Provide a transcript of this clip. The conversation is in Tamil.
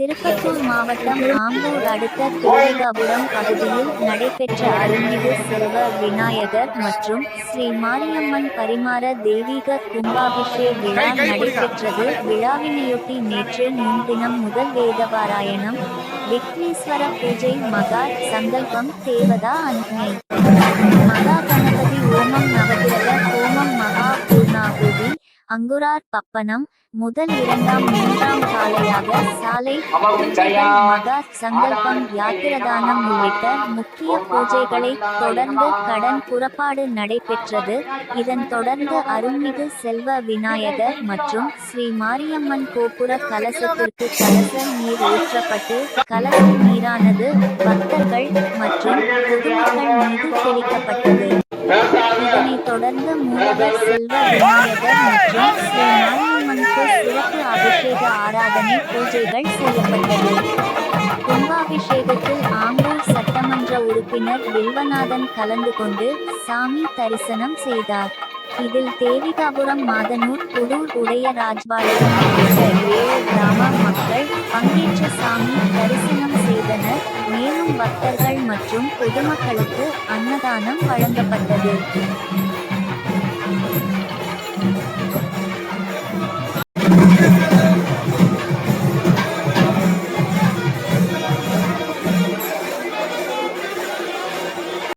திருப்பத்தூர் மாவட்டம் ஆம்பூர் அடுத்த தோழிகாபுரம் பகுதியில் நடைபெற்ற அருள்மிகு செல்வ விநாயகர் மற்றும் ஸ்ரீ மாரியம்மன் பரிமாற தெய்வீக கும்பாபிஷேக விழா நடைபெற்றது. விழாவினையொட்டி நேற்று முன்தினம் முதல் வேதபாராயணம் விக்னேஸ்வர பூஜை மகா சங்கல்பம் தேவதா அன்னை. மகா அங்குரார் பப்பனம் முதல் இரண்டாம் மூன்றாம் காலையாக சாலை மகா சங்கல்பம் யாத்திரதானம் உள்ளிட்ட முக்கிய பூஜைகளை தொடர்ந்து கடன் புறப்பாடு நடைபெற்றது. இதன் தொடர்ந்து அருள்மிகு செல்வ விநாயகர் மற்றும் ஸ்ரீ மாரியம்மன் கோபுர கலசத்திற்கு கலச நீர் ஊற்றப்பட்டு கலச நீரானது பக்தர்கள் மற்றும் பொதுமக்கள் மீது தெளிக்கப்பட்டது. இதனைத் தொடர்ந்து மூலவர் செல்வ விநாயகர் மற்றும் ஸ்ரீ சிறப்பு அபிஷேக ஆராதனை பூஜைகள் செய்யப்பட்டது. கும்பாபிஷேகத்தில் ஆம்பூர் சட்டமன்ற உறுப்பினர் வில்வநாதன் கலந்து கொண்டு சாமி தரிசனம் செய்தார். இதில் தேவிகாபுரம் மாதனூர் புதூர் உடைய ராஜ்பாளையம் ஏழு கிராம மக்கள் பங்கேற்ற சாமி தரிசனம் செய்தனர். மேலும் பக்தர்கள் மற்றும் பொதுமக்களுக்கு அன்னதானம் வழங்கப்பட்டது.